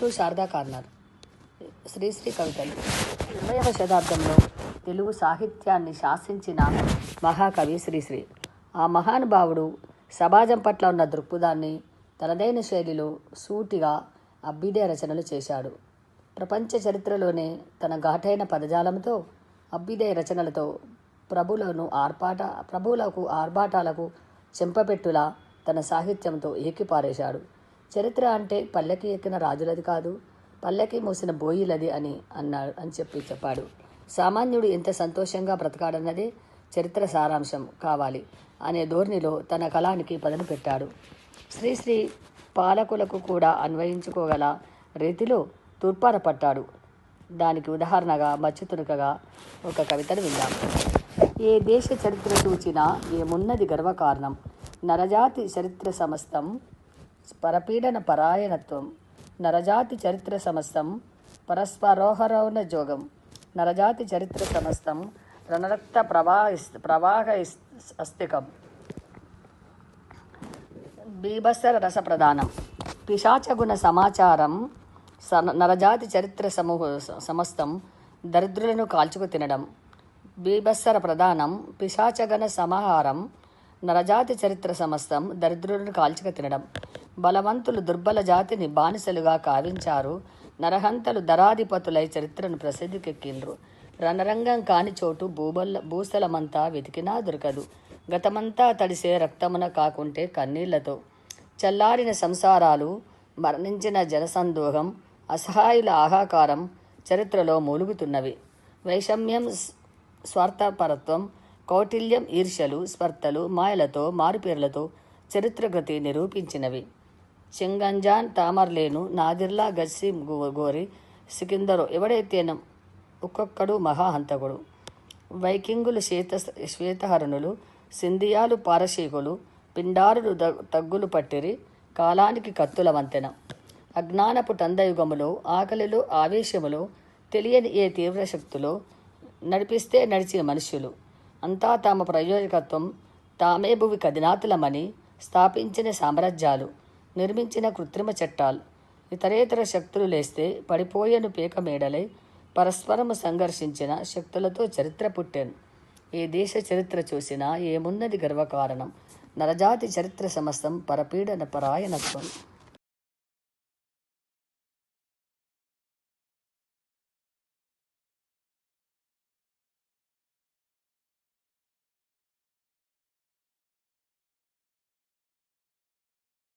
To Sharada corner. Sri Sri కవితలు. ఇరవైవ శతాబ్దంలో తెలుగు సాహిత్యాన్ని శాసించిన మహాకవి శ్రీశ్రీ ఆ మహానుభావుడు సమాజం పట్ల ఉన్న దృక్పథాన్ని తనదైన శైలిలో సూటిగా అభ్యుదయ రచనలు చేశాడు. ప్రపంచ చరిత్రలోనే తన ఘాటైన పదజాలంతో అభ్యుదయ రచనలతో ప్రభులను ఆర్పాట ప్రభువులకు ఆర్భాటాలకు చెంపపెట్టులా తన సాహిత్యంతో ఏకిపారేశాడు. చరిత్ర అంటే పల్లెకి ఎక్కిన రాజులది కాదు పల్లెకి మూసిన బోయిలది అని అన్నాడు అని చెప్పి చెప్పాడు. సామాన్యుడు ఎంత సంతోషంగా బ్రతకాడన్నదే చరిత్ర సారాంశం కావాలి అనే ధోరణిలో తన కళానికి పదను పెట్టాడు. శ్రీశ్రీ పాలకులకు కూడా అన్వయించుకోగల రీతిలో తూర్పార పట్టాడు దానికి ఉదాహరణగా మచ్చుతునుకగా ఒక కవితను విందాం. ఏ దేశ చరిత్ర చూచినా ఏమున్నది గర్వకారణం. నరజాతి చరిత్ర సమస్తం పరపీడన పరాయణత్వం నరజాతి చరిత్ర సమస్తం పరస్పరోహరౌన జోగం నరజాతి చరిత్ర సమస్తం రణరక్త ప్రవాహిస్ ప్రవాహ అస్తికం బీభత్సర రస ప్రధానం పిశాచగుణ సమాచారం స నరజాతి చరిత్ర సమూహ సమస్తం దరిద్రులను కాల్చుకు తినడం. బీభత్సర ప్రధానం పిశాచగణ సమాహారం నరజాతి చరిత్ర సమస్తం దరిద్రులను కాల్చుక తినడం. బలవంతులు దుర్బల జాతిని బానిసలుగా కావించారు. నరహంతలు దరాధిపతులై చరిత్రను ప్రసిద్ధికెక్కిండ్రు. రణరంగం కాని చోటు భూబల్ల భూస్థలమంతా వెతికినా దొరకదు. గతమంతా తడిసే రక్తమున కాకుంటే కన్నీళ్ళతో. చల్లారిన సంసారాలు మరణించిన జనసందోహం అసహాయుల ఆహాకారం చరిత్రలో మూలుగుతున్నవి. వైషమ్యం స్వార్థపరత్వం కౌటిల్యం ఈర్ష్యలు స్పర్ధలు మాయలతో మారుపేర్లతో చరిత్రగతి నిరూపించినవి. చెంగంజాన్ తామర్లేను నాదిర్లా గస్సీం గోరి సికిందరు ఎవడైతేనం ఒక్కొక్కడు మహాహంతకుడు వైకింగులు శ్వేత శ్వేతహరణులు సింధియాలు పారశీకులు పిండారులు ద- తగ్గులు పట్టిరి కాలానికి కత్తుల వంతెన. అజ్ఞానపు టందయుగములో ఆకలిలో ఆవేశములో తెలియని ఏ తీవ్ర శక్తులో నడిపిస్తే నడిచే మనుష్యులు. అంతా తమ ప్రయోజకత్వం తామే భువి కదినాతులమని స్థాపించిన సామ్రాజ్యాలు. నిర్మించిన కృత్రిమ చట్టాలు. ఇతరేతర శక్తులు లేస్తే పడిపోయను పీక మేడలై పరస్పరము సంఘర్షించిన శక్తులతో చరిత్ర పుట్టాను. ఏ దేశ చరిత్ర చూసినా ఏమున్నది గర్వకారణం? నరజాతి చరిత్ర సమస్తం పరపీడన పరాయణత్వం.